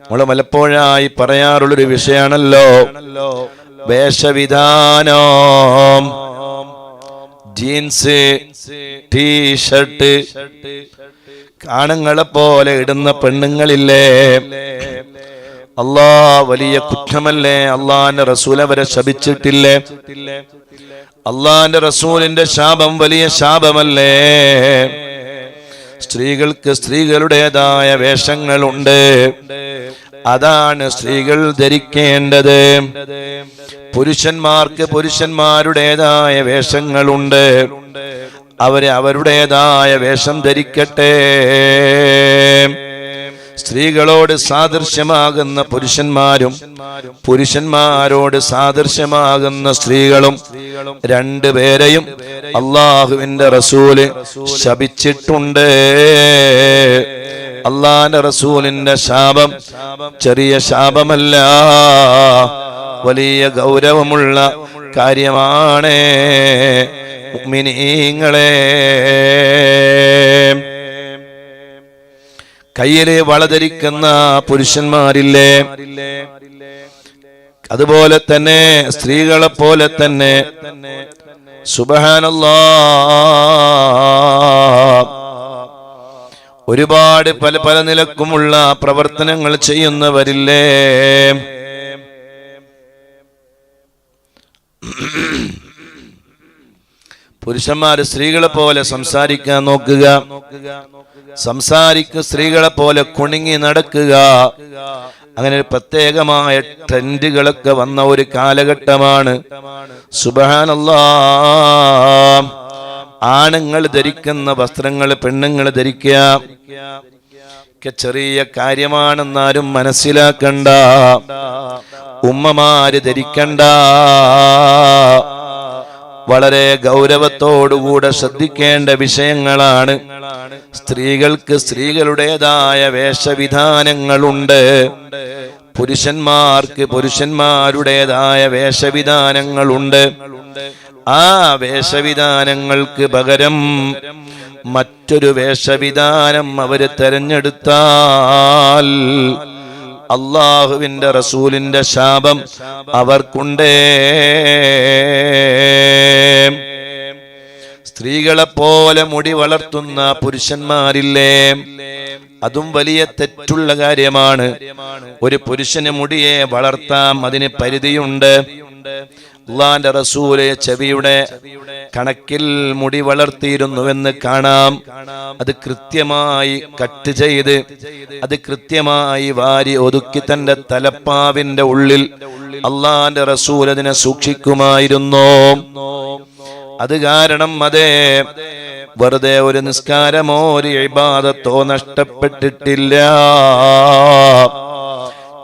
നമ്മൾ പലപ്പോഴായി പറയാറുള്ളൊരു വിഷയമാണല്ലോ വേഷവിധാനം. Jeans T shirt. കാണുങ്ങളെ പോലെ ഇടുന്ന പെണ്ണുങ്ങളില്ലേ? അല്ലാ വലിയ കുറ്റമല്ലേ? അള്ളാന്റെ റസൂൽ അവരെ ശപിച്ചിട്ടില്ലേ? അള്ളാന്റെ റസൂലിന്റെ ശാപം വലിയ ശാപമല്ലേ? സ്ത്രീകൾക്ക് സ്ത്രീകളുടേതായ വേഷങ്ങളുണ്ട്. അതാണ് സ്ത്രീകൾ ധരിക്കേണ്ടത്. പുരുഷന്മാർക്ക് പുരുഷന്മാരുടേതായ വേഷങ്ങളുണ്ട്. അവരെ അവരുടേതായ വേഷം ധരിക്കട്ടെ. സ്ത്രീകളോട് സാദൃശ്യമാകുന്ന പുരുഷന്മാരും പുരുഷന്മാരോട് സാദൃശ്യമാകുന്ന സ്ത്രീകളും രണ്ടുപേരെയും അള്ളാഹുവിന്റെ റസൂൽ ശപിച്ചിട്ടുണ്ട്. അള്ളാന്റെ റസൂലിന്റെ ശാപം ചെറിയ ശാപമല്ല വലിയ ഗൗരവമുള്ള കാര്യമാണേ. മിനിങ്ങളെ കയ്യിൽ വളധരിക്കുന്ന പുരുഷന്മാരില്ലേ? അതുപോലെ തന്നെ സ്ത്രീകളെ പോലെ തന്നെ. സുബഹാനല്ലാ ഒരുപാട് പല പല നിലക്കുമുള്ള പ്രവർത്തനങ്ങൾ ചെയ്യുന്നവരില്ലേ? പുരുഷന്മാര് സ്ത്രീകളെ പോലെ സംസാരിക്കാൻ നോക്കുക. സംസാരിക്കുന്ന സ്ത്രീകളെ പോലെ കുണുങ്ങി നടക്കുക. അങ്ങനെ ഒരു പ്രത്യേകമായ ട്രെൻഡുകളൊക്കെ വന്ന ഒരു കാലഘട്ടമാണ്. സുബാനല്ലാ ആണുങ്ങൾ ധരിക്കുന്ന വസ്ത്രങ്ങൾ പെണ്ണുങ്ങൾ ധരിക്കുക. ഒക്കെ ചെറിയ കാര്യമാണെന്നാരും മനസ്സിലാക്കണ്ട. ഉമ്മമാര് ധരിക്കണ്ട. വളരെ ഗൗരവത്തോടുകൂടെ ശ്രദ്ധിക്കേണ്ട വിഷയങ്ങളാണ്. സ്ത്രീകൾക്ക് സ്ത്രീകളുടേതായ വേഷവിധാനങ്ങളുണ്ട്. പുരുഷന്മാർക്ക് പുരുഷന്മാരുടേതായ വേഷവിധാനങ്ങളുണ്ട്. ആ വേഷവിധാനങ്ങൾക്ക് പകരം മറ്റൊരു വേഷവിധാനം അവർ തെരഞ്ഞെടുത്താൽ അള്ളാഹുവിന്റെ റസൂലിന്റെ ശാപം അവർക്കുണ്ടേ. സ്ത്രീകളെ പോലെ മുടി വളർത്തുന്ന പുരുഷന്മാരില്ലേ? അതും വലിയ തെറ്റുള്ള കാര്യമാണ്. ഒരു പുരുഷന് മുടിയെ വളർത്താം അതിന് പരിധിയുണ്ട്. അള്ളാന്റെ റസൂലെ ചെവിയുടെ കണക്കിൽ മുടി വളർത്തിയിരുന്നുവെന്ന് കാണാം. അത് കൃത്യമായി കട്ട് ചെയ്ത് അത് കൃത്യമായി വാരി ഒതുക്കി തന്റെ തലപ്പാവിന്റെ ഉള്ളിൽ അള്ളാന്റെ റസൂൽ അതിനെ സൂക്ഷിക്കുമായിരുന്നു. അത് കാരണം അതെ. വെറുതെ ഒരു നിസ്കാരമോ ഒരു ഇബാദത്തോ നഷ്ടപ്പെട്ടിട്ടില്ല.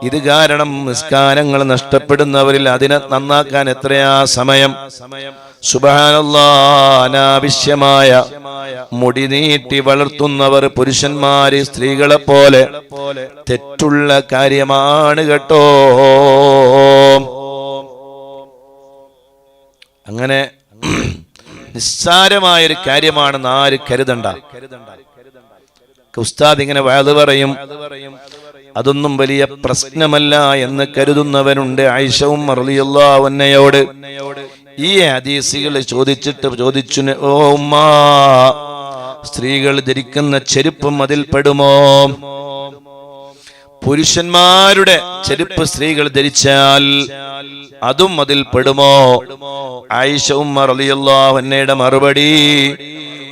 ഇത് കാരണം നിസ്കാരങ്ങൾ നഷ്ടപ്പെടുന്നവരിൽ അതിനെ നന്നാക്കാൻ എത്രയാ സമയം? സുബാനുള്ളവശ്യമായ മുടി നീട്ടി വളർത്തുന്നവർ പുരുഷന്മാര് സ്ത്രീകളെ പോലെ തെറ്റുള്ള കാര്യമാണ് കേട്ടോ. അങ്ങനെ നിസ്സാരമായൊരു കാര്യമാണെന്ന് ആര് കരുതണ്ട? ഉസ്താദ് ഇങ്ങനെ വയത് പറയും അതൊന്നും വലിയ പ്രശ്നമല്ല എന്ന് കരുതുന്നവനുണ്ട് ഐഷവും മറിയല്ലാവന്നയോട് ഈ ഹദീസുകൾ ചോദിച്ചിട്ട് ചോദിച്ചു ഓ ഉമ്മ സ്ത്രീകൾ ധരിക്കുന്ന ചെരുപ്പും അതിൽ പെടുമോ? പുരുഷന്മാരുടെ ചെരുപ്പ് സ്ത്രീകൾ ധരിച്ചാൽ അതും അതിൽ പെടുമോ? ആയിഷ മറുപടി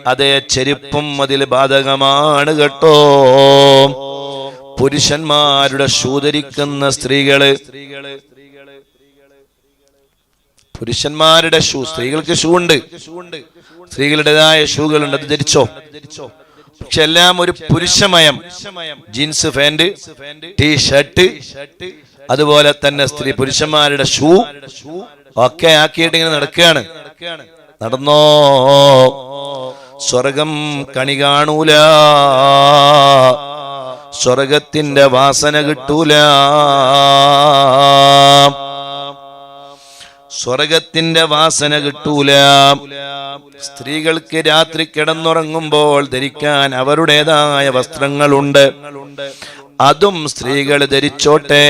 അതേ ചെരുപ്പും അതിൽ ബാധകമാണ് കേട്ടോ. പുരുഷന്മാരുടെ ധരിക്കുന്ന സ്ത്രീകൾ പുരുഷന്മാരുടെ ഷൂ സ്ത്രീകൾക്ക് ഷൂ ഉണ്ട്. സ്ത്രീകളുടേതായ ഉണ്ട് അത് ധരിച്ചോ ധരിച്ചോ? പക്ഷെ എല്ലാം ഒരു പുരുഷമയം. ജീൻസ് പാന്റ് ടീ ഷർട്ട് അതുപോലെ തന്നെ സ്ത്രീ പുരുഷന്മാരുടെ ഷൂ ഒക്കെ ആക്കിയിട്ട് ഇങ്ങനെ നടക്കുകയാണ്. നടന്നോ? സ്വർഗം കണി കാണൂല. സ്വർഗത്തിന്റെ വാസന കിട്ടൂല. സ്വർഗത്തിന്റെ വാസന കിട്ടൂല. സ്ത്രീകൾക്ക് രാത്രി കിടന്നുറങ്ങുമ്പോൾ ധരിക്കാൻ അവരുടേതായ വസ്ത്രങ്ങളുണ്ട്. അതും സ്ത്രീകൾ ധരിച്ചോട്ടെ.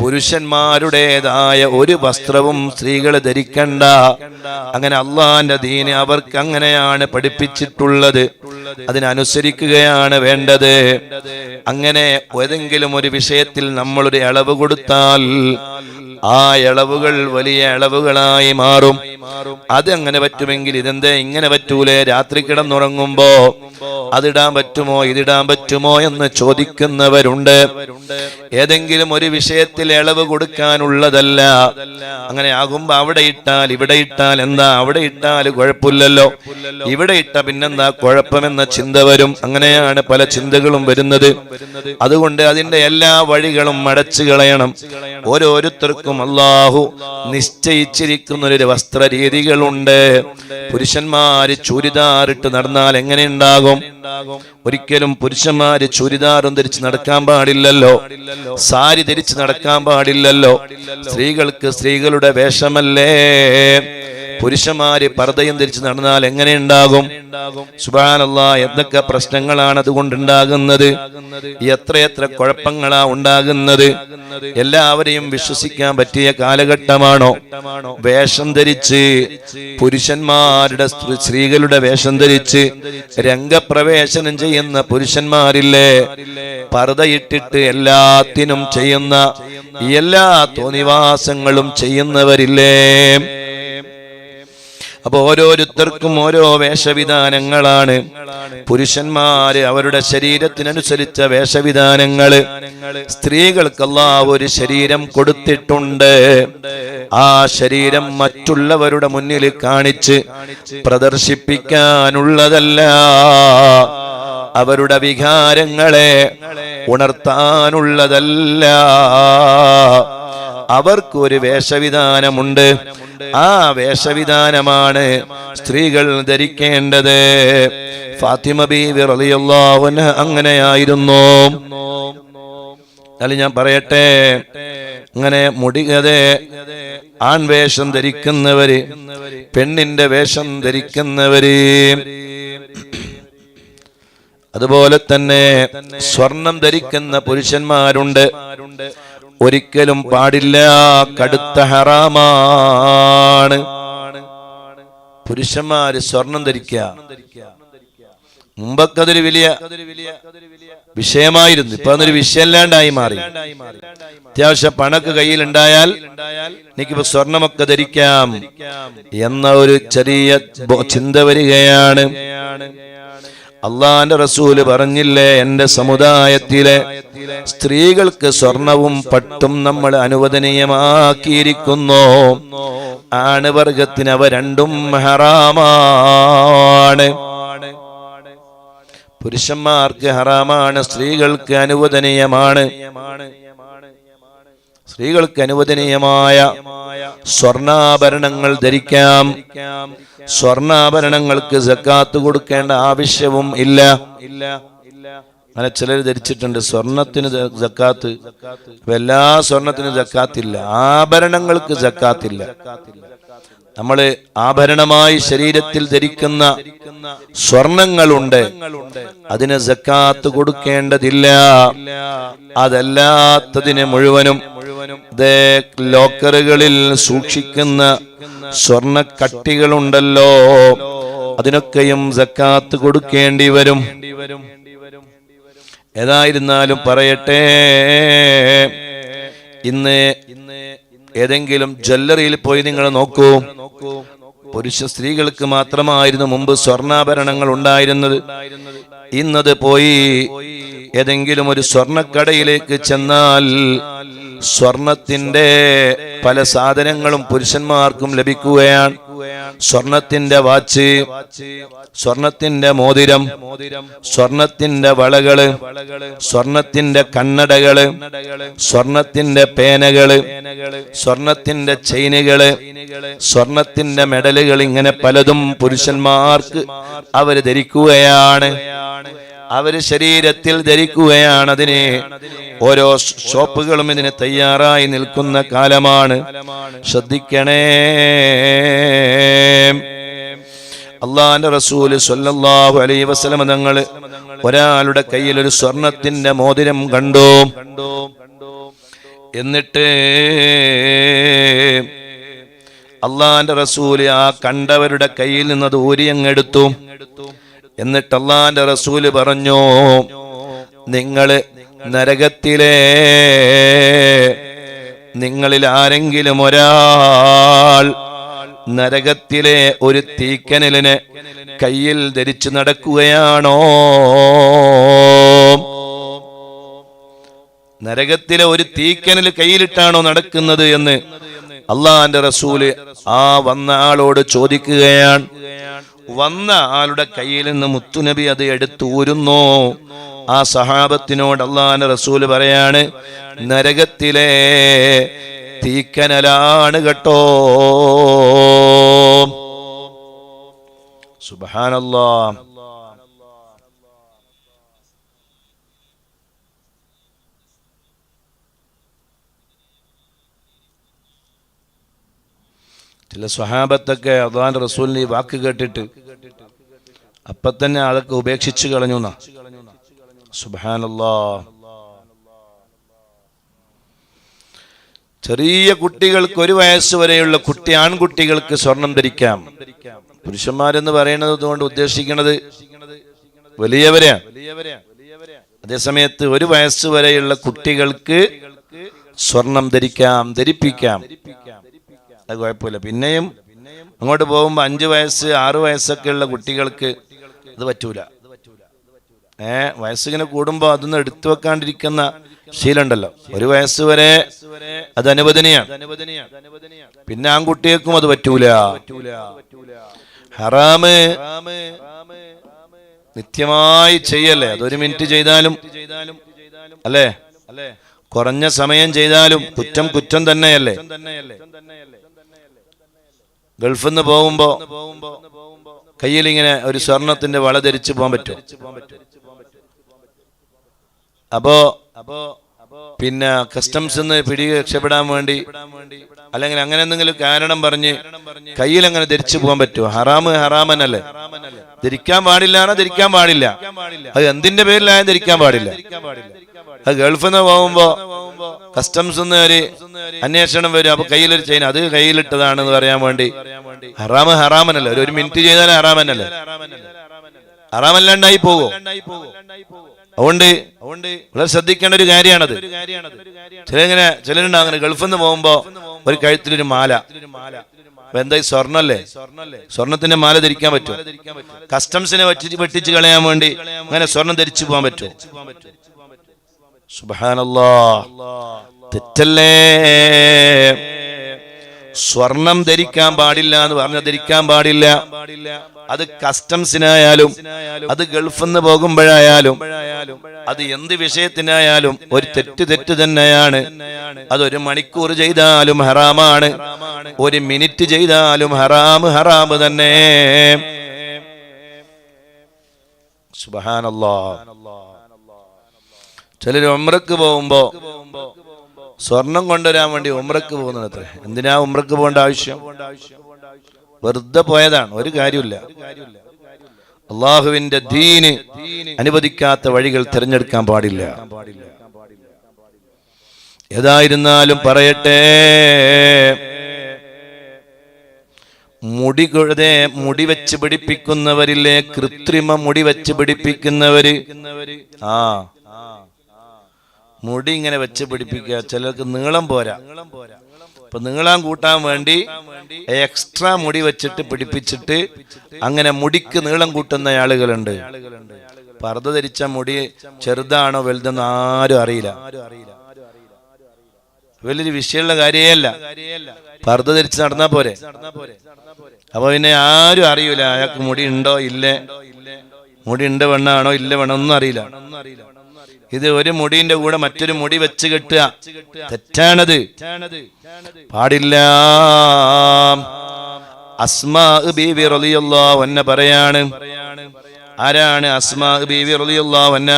പുരുഷന്മാരുടേതായ ഒരു വസ്ത്രവും സ്ത്രീകൾ ധരിക്കണ്ട. അങ്ങനെ അള്ളാന്റെ ദീന് അവർക്ക് അങ്ങനെയാണ് പഠിപ്പിച്ചിട്ടുള്ളത്. അതിനനുസരിക്കുകയാണ് വേണ്ടത്. അങ്ങനെ ഏതെങ്കിലും ഒരു വിഷയത്തിൽ നമ്മളൊരു ഇളവ് കൊടുത്താൽ ആ ഇളവുകൾ വലിയ ഇളവുകളായി മാറും. അതങ്ങനെ പറ്റുമെങ്കിൽ ഇതെന്തേ? ഇങ്ങനെ പറ്റൂലേ? രാത്രി കിടന്നുറങ്ങുമ്പോ അതിടാൻ പറ്റുമോ? ഇതിടാൻ പറ്റുമോ എന്ന് ചോദിക്കുന്നവരുണ്ട്. ഏതെങ്കിലും ഒരു വിഷയത്തിൽ ഇളവ് കൊടുക്കാനുള്ളതല്ല. അങ്ങനെ ആകുമ്പോ അവിടെ ഇട്ടാൽ ഇവിടെ ഇട്ടാൽ എന്താ? അവിടെ ഇട്ടാൽ കുഴപ്പമില്ലല്ലോ. ഇവിടെ ഇട്ട പിന്നെന്താ? കുഴപ്പമെന്ന ചിന്ത വരും. അങ്ങനെയാണ് പല ചിന്തകളും വരുന്നത്. അതുകൊണ്ട് അതിന്റെ എല്ലാ വഴികളും അടച്ചു കളയണം. ഓരോരുത്തർക്കും അള്ളാഹു നിശ്ചയിച്ചിരിക്കുന്ന ഒരു വസ്ത്ര രീതികളുണ്ട്. പുരുഷന്മാര് ചൂരിദാറിട്ട് നടന്നാൽ എങ്ങനെ ഉണ്ടാകും? ഒരിക്കലും പുരുഷന്മാര് ചുരിദാറും ധരിച്ച് നടക്കാൻ പാടില്ലല്ലോ. സാരി ധരിച്ച് നടക്കാൻ പാടില്ലല്ലോ. സ്ത്രീകൾക്ക് സ്ത്രീകളുടെ വേഷമല്ലേ? പുരുഷന്മാര് പർദ്ദയും ധരിച്ച് നടന്നാൽ എങ്ങനെ ഉണ്ടാകും? സുബാനല്ല എന്തൊക്കെ പ്രശ്നങ്ങളാണ് അതുകൊണ്ട് അതുകൊണ്ടുണ്ടാകുന്നത്? എത്രയെത്ര കുഴപ്പങ്ങളാ ഉണ്ടാകുന്നത്? എല്ലാവരെയും വിശ്വസിക്കാൻ പറ്റിയ കാലഘട്ടമാണോ? വേഷം ധരിച്ച് പുരുഷന്മാരുടെ സ്ത്രീകളുടെ വേഷം ധരിച്ച് രംഗപ്രവേശനം ചെയ്യുന്ന പുരുഷന്മാരില്ലേ? പർദ്ദയിട്ടിട്ട് എല്ലാത്തിനും ചെയ്യുന്ന എല്ലാ തോന്നിവാസങ്ങളും ചെയ്യുന്നവരില്ലേ? അപ്പൊ ഓരോരുത്തർക്കും ഓരോ വേഷവിധാനങ്ങളാണ്. പുരുഷന്മാര് അവരുടെ ശരീരത്തിനനുസരിച്ച വേഷവിധാനങ്ങൾ. സ്ത്രീകൾക്ക് ഒരു ശരീരം കൊടുത്തിട്ടുണ്ട്. ആ ശരീരം മറ്റുള്ളവരുടെ മുന്നിൽ കാണിച്ച് പ്രദർശിപ്പിക്കാനുള്ളതല്ല. അവരുടെ വികാരങ്ങളെ ഉണർത്താനുള്ളതല്ല. അവർക്കൊരു വേഷവിധാനമുണ്ട്. ആ വേഷവിധാനമാണ് സ്ത്രീകൾ ധരിക്കേണ്ടത്. ഫാത്തിമ ബി അൻഹ അങ്ങനെയായിരുന്നു. അല്ല ഞാൻ പറയട്ടെ. അങ്ങനെ മുടികതെ ആൺവേഷം ധരിക്കുന്നവര് പെണ്ണിന്റെ വേഷം ധരിക്കുന്നവര്. അതുപോലെ തന്നെ സ്വർണം ധരിക്കുന്ന പുരുഷന്മാരുണ്ട്. ഒരിക്കലും പാടില്ല കടുത്ത ഹറാമാണ്. പുരുഷന്മാര് സ്വർണം ധരിക്കുക മുമ്പൊക്കെ അതൊരു വലിയ വിഷയമായിരുന്നു. ഇപ്പൊ അതൊരു വിഷയമല്ലാണ്ടായി മാറി. അത്യാവശ്യം പണക്ക് കയ്യിൽ ഉണ്ടായാൽ എനിക്കിപ്പോ സ്വർണമൊക്കെ ധരിക്കാം എന്ന ഒരു ചെറിയ ചിന്ത വരികയാണ്. അള്ളാന്റെ റസൂൽ പറഞ്ഞില്ലേ എന്റെ സമുദായത്തിലെ സ്ത്രീകൾക്ക് സ്വർണവും പട്ടും നമ്മൾ അനുവദനീയമാക്കിയിരിക്കുന്നു. ആണുവർഗത്തിന് അവ രണ്ടും ഹറാമാണ്. പുരുഷന്മാർക്ക് ഹറാമാണ് സ്ത്രീകൾക്ക് അനുവദനീയമാണ്. സ്ത്രീകൾക്ക് അനുവദനീയമായ സ്വർണാഭരണങ്ങൾ ധരിക്കാം. സ്വർണാഭരണങ്ങൾക്ക് സക്കാത്ത് കൊടുക്കേണ്ട ആവശ്യവും ഇല്ല. അങ്ങനെ ചിലർ ധരിച്ചിട്ടുണ്ട് സ്വർണത്തിന് ജക്കാത്ത്. എല്ലാ സ്വർണത്തിനും ജക്കാത്തില്ല ആഭരണങ്ങൾക്ക് ജക്കാത്തില്ല. നമ്മൾ ആഭരണമായി ശരീരത്തിൽ ധരിക്കുന്ന സ്വർണങ്ങളുണ്ട് അതിന് ജക്കാത്ത് കൊടുക്കേണ്ടതില്ല. അതല്ലാത്തതിന് മുഴുവനും ലോക്കറുകളിൽ സൂക്ഷിക്കുന്ന സ്വർണ കട്ടികളുണ്ടല്ലോ അതിനൊക്കെയും സക്കാത്ത് കൊടുക്കേണ്ടി വരും. ഏതായിരുന്നാലും പറയട്ടെ ഇന്ന് ഏതെങ്കിലും ജ്വല്ലറിയിൽ പോയി നിങ്ങൾ നോക്കൂ. പുരുഷ സ്ത്രീകൾക്ക് മാത്രമായിരുന്നു മുമ്പ് സ്വർണാഭരണങ്ങൾ ഉണ്ടായിരുന്നത്. ഇന്നത് പോയി ഏതെങ്കിലും ഒരു സ്വർണക്കടയിലേക്ക് ചെന്നാൽ സ്വർണത്തിന്റെ പല സാധനങ്ങളും പുരുഷന്മാർക്കും ലഭിക്കുകയാണ്. സ്വർണത്തിന്റെ വാച്ച് സ്വർണത്തിന്റെ മോതിരം സ്വർണത്തിന്റെ വളകൾ സ്വർണത്തിന്റെ കണ്ണടകൾ സ്വർണത്തിന്റെ പേനകൾ സ്വർണത്തിന്റെ ചെയിനുകൾ സ്വർണത്തിന്റെ മെഡലുകൾ ഇങ്ങനെ പലതും പുരുഷന്മാർക്ക് അവർ ധരിക്കുകയാണ്. അവർ ശരീരത്തിൽ ധരിക്കുകയാണ് അതിനെ. ഓരോ ഷോപ്പുകളും ഇതിന് തയ്യാറായി നിൽക്കുന്ന കാലമാണ്. ശ്രദ്ധിക്കണേ. അള്ളാന്റെ റസൂൽ സ്വല്ലാഹു അലൈ വസ്ലമ തങ്ങൾ ഒരാളുടെ കയ്യിൽ ഒരു സ്വർണത്തിന്റെ മോതിരം കണ്ടു. എന്നിട്ട് അള്ളാന്റെ റസൂൽ ആ കണ്ടവരുടെ കയ്യിൽ നിന്നത് ഊരിയങ്ങെടുത്തു എന്നിട്ട് അള്ളാന്റെ റസൂൽ പറഞ്ഞു നിങ്ങൾ നരകത്തിലെ നിങ്ങളിൽ ആരെങ്കിലും ഒരാൾ നരകത്തിലെ ഒരു തീക്കനലിനെ കയ്യിൽ ധരിച്ചു നടക്കുകയാണോ? നരകത്തിലെ ഒരു തീക്കനൽ കയ്യിലിട്ടാണോ നടക്കുന്നത് എന്ന് അള്ളാന്റെ റസൂൽ ആ വന്ന ആളോട് ചോദിക്കുകയാണ്. വന്ന ആളുടെ കയ്യിൽ നിന്ന് മുത്തുനബി അത് എടുത്തൂരുന്നു ആ സഹാബത്തിനോട് അള്ളാന്റെ റസൂൽ പറയാണ് നരകത്തിലെ തീക്കനലാണ് കേട്ടോ. സുബാനല്ലാ ചില സ്വഹാബത്തൊക്കെ അള്ളാൻ റസൂലിന്റെ ഈ വാക്ക് കേട്ടിട്ട് അപ്പൊ തന്നെ അതൊക്കെ ഉപേക്ഷിച്ച് കളഞ്ഞു എന്നാ. ചെറിയ കുട്ടികൾക്ക് ഒരു വയസ്സ് വരെയുള്ള കുട്ടി ആൺകുട്ടികൾക്ക് സ്വർണം ധരിക്കാം. പുരുഷന്മാരെന്ന് പറയുന്നത് കൊണ്ട് ഉദ്ദേശിക്കുന്നത് വലിയവരെയാണ് അതേസമയത്ത് ഒരു വയസ്സ് വരെയുള്ള കുട്ടികൾക്ക് സ്വർണം ധരിക്കാം ധരിപ്പിക്കാം. അത് കുഴപ്പമില്ല. പിന്നെയും അങ്ങോട്ട് പോകുമ്പോൾ അഞ്ച് വയസ്സ് ആറ് വയസ്സൊക്കെ ഉള്ള കുട്ടികൾക്ക് അത് പറ്റൂല. ഏ വയസ്സിങ്ങനെ കൂടുമ്പോൾ അതൊന്നും എടുത്തു വെക്കാണ്ടിരിക്കുന്ന ശീലമുണ്ടല്ലോ. ഒരു വയസ്സ് വരെ അത് അനുവദനീയാണ് പിന്നെ ആൺകുട്ടികൾക്കും അത് പറ്റൂല. ഹറാമ് നിത്യമായി ചെയ്യല്ലേ? അതൊരു മിനിറ്റ് ചെയ്താലും അല്ലേ? കുറഞ്ഞ സമയം ചെയ്താലും കുറ്റം കുറ്റം തന്നെയല്ലേ? ഗൾഫിൽ നിന്ന് പോകുമ്പോ കയ്യിൽ ഇങ്ങനെ ഒരു സ്വർണത്തിന്റെ വള ധരിച്ചു പോകാൻ പറ്റും അപ്പോ അപ്പോ പിന്നെ കസ്റ്റംസ് നിന്ന് പിടി രക്ഷപ്പെടാൻ വേണ്ടി അല്ലെങ്കിൽ അങ്ങനെ എന്തെങ്കിലും കാരണം പറഞ്ഞ് കയ്യിൽ അങ്ങനെ ധരിച്ചു പോകാൻ പറ്റുമോ? ഹറാമ് ഹറാമനല്ലേ? ധരിക്കാൻ പാടില്ല ധരിക്കാൻ പാടില്ല. അത് എന്തിന്റെ പേരിലായാലും ധരിക്കാൻ പാടില്ല. അത് ഗൾഫിൽ നിന്ന് പോകുമ്പോ കസ്റ്റംസ് ഒരു അന്വേഷണം വരും. അപ്പൊ കയ്യിലൊരു ചെയിൻ അത് കയ്യിലിട്ടതാണെന്ന് പറയാൻ വേണ്ടി. ഹറാമ് ഹറാമനല്ലേ? ഒരു മിനിറ്റ് ചെയ്താൽ ഹറാമനല്ലേ? ഹറാമല്ലാണ്ടായി പോകുമോ അതുകൊണ്ട് വളരെ ശ്രദ്ധിക്കേണ്ട ഒരു കാര്യമാണത്. ചിലങ്ങനെ ചിലരുണ്ട് ഗൾഫിൽ നിന്ന് പോകുമ്പോ ഒരു കഴുത്തിലൊരു മാല. എന്തായി എന്താ സ്വർണല്ലേ? സ്വർണത്തിന്റെ മാല ധരിക്കാൻ പറ്റും കസ്റ്റംസിനെ വെട്ടി വെട്ടിച്ച് കളയാൻ വേണ്ടി അങ്ങനെ സ്വർണം ധരിച്ചു പോകാൻ പറ്റും സുബാനല്ലാ തെറ്റല്ലേ? സ്വർണം ധരിക്കാൻ പാടില്ല എന്ന് പറഞ്ഞ ധരിക്കാൻ പാടില്ല. അത് കസ്റ്റംസിനായാലും അത് ഗൾഫിൽ നിന്ന് പോകുമ്പോഴായാലും അത് എന്ത് വിഷയത്തിനായാലും ഒരു തെറ്റ് തെറ്റ് തന്നെയാണ്. അതൊരു മണിക്കൂർ ചെയ്താലും ഹറാമാണ്. ഒരു മിനിറ്റ് ചെയ്താലും ഹറാമ് ഹറാമ് തന്നെ. സുബഹാനല്ലാ ചിലർ ഉമ്രക്ക് പോകുമ്പോ സ്വർണം കൊണ്ടുവരാൻ വേണ്ടി ഉമ്രക്ക് പോകുന്നത് അത്ര എന്തിനാ ഉമ്രക്ക് പോകേണ്ട ആവശ്യം? വെറുതെ പോയതാണ് ഒരു കാര്യമില്ല അള്ളാഹുവിന്റെ ദീന് അനുവദിക്കാത്ത വഴികൾ തിരഞ്ഞെടുക്കാൻ പാടില്ല. ഏതായിരുന്നാലും പറയട്ടെ. മുടി കൊഴുതെ മുടി വെച്ച് പിടിപ്പിക്കുന്നവരില്ലേ? കൃത്രിമ മുടി വെച്ച് പിടിപ്പിക്കുന്നവര്? ആ. മുടി ഇങ്ങനെ വെച്ച് പിടിപ്പിക്കുക. ചിലർക്ക് നീളം പോരാ. അപ്പൊ നീളം കൂട്ടാൻ വേണ്ടി എക്സ്ട്രാ മുടി വെച്ചിട്ട് പിടിപ്പിച്ചിട്ട് അങ്ങനെ മുടിക്ക് നീളം കൂട്ടുന്ന ആളുകളുണ്ട്. പർദ്ദ ധരിച്ച മുടി ചെറുതാണോ വലുതെന്ന് ആരും അറിയില്ല. വലിയൊരു വിഷയമുള്ള കാര്യമല്ല. പർദ്ദ ധരിച്ച് നടന്നാ പോരെ? അപ്പൊ പിന്നെ ആരും അറിയൂല അയാൾക്ക് മുടി ഉണ്ടോ ഇല്ലേ? മുടി ഉണ്ട് വെണ്ണാണോ ഇല്ല വെണ്ണൊന്നും അറിയില്ല. ഇത് ഒരു മുടിന്റെ കൂടെ മറ്റൊരു മുടി വെച്ച് കെട്ടുക. തെറ്റാണത്. പാടില്ല. അസ്മാ ബീവി റളിയല്ലാഹു അൻഹ പറയാണ്. ആരാണ് അസ്മാ ബീവി റളിയല്ലാഹു അൻഹ?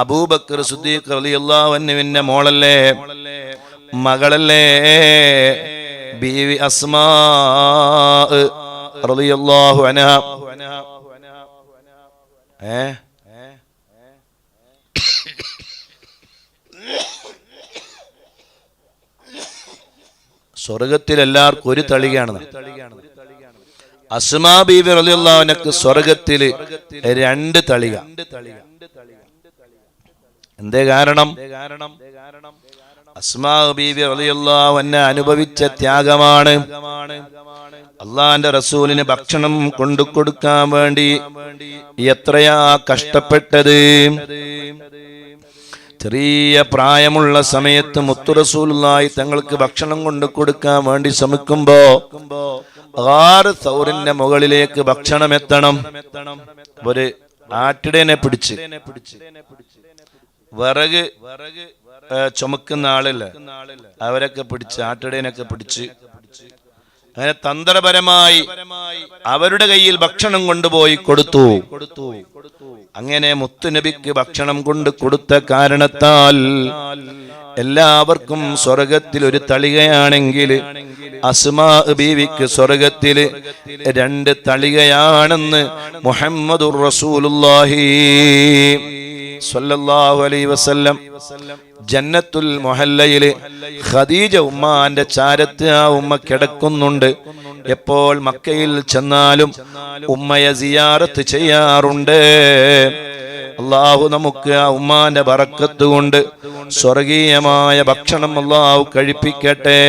അബൂബക്കർ സിദ്ദീഖ് റളിയല്ലാഹു അൻഹുവിന്റെ മോളല്ലേ? മകളല്ലേ? ബീവി അസ്മാ റളിയല്ലാഹു അൻഹ. ഏ? സ്വർഗത്തിൽ എല്ലാവർക്കും ഒരു തളികയാണ് അസ്മാ ബീബി റലിയുള്ളവനക്ക് സ്വർഗത്തിൽ രണ്ട് തളിക. എന്തേ കാരണം? അസ്മാ ബീബി അൻഹ അനുഭവിച്ച ത്യാഗമാണ്. അള്ളാന്റെ റസൂലിന് ഭക്ഷണം കൊണ്ടു കൊടുക്കാൻ വേണ്ടി എത്രയാ കഷ്ടപ്പെട്ടത്. ചെറിയ പ്രായമുള്ള സമയത്ത് മുത്തുറസൂലായി തങ്ങൾക്ക് ഭക്ഷണം കൊണ്ടു കൊടുക്കാൻ വേണ്ടി ശ്രമിക്കുമ്പോ ആറ് സൗറിന്റെ മുകളിലേക്ക് ഭക്ഷണം എത്തണം. ഒരു ആട്ടിടേനെ പിടിച്ച്. വിറക് ചുമക്കുന്ന ആളില്ല? അവരൊക്കെ പിടിച്ച് ആട്ടിടേനൊക്കെ പിടിച്ച് അങ്ങനെ തന്ത്രപരമായി അവരുടെ കയ്യിൽ ഭക്ഷണം കൊണ്ടുപോയി കൊടുത്തു. അങ്ങനെ മുത്തുനബിക്ക് ഭക്ഷണം കൊണ്ട് കൊടുത്ത കാരണത്താൽ എല്ലാവർക്കും സ്വർഗത്തിൽ ഒരു തളികയാണെങ്കിൽ അസ്മാ ബീവിക്ക് സ്വർഗത്തിൽ രണ്ട് തളികയാണെന്ന് മുഹമ്മദുർ റസൂലുള്ളാഹി സ്വല്ലല്ലാഹു അലൈഹി വസല്ലം ജന്നത്തുൽ മൊഹല്ലയിൽ ഖദീജ ഉമ്മാന്റെ ചാരത്ത് ആ ഉമ്മ കിടക്കുന്നുണ്ട്. എപ്പോൾ മക്കയിൽ ചെന്നാലും ഉമ്മയെ സിയാറത്ത് ചെയ്യാറുണ്ട്. അള്ളാഹു നമുക്ക് ആ ഉമ്മാന്റെ ബറക്കത്ത് കൊണ്ട് സ്വർഗീയമായ ഭക്ഷണം അള്ളാഹു കഴിപ്പിക്കട്ടെ.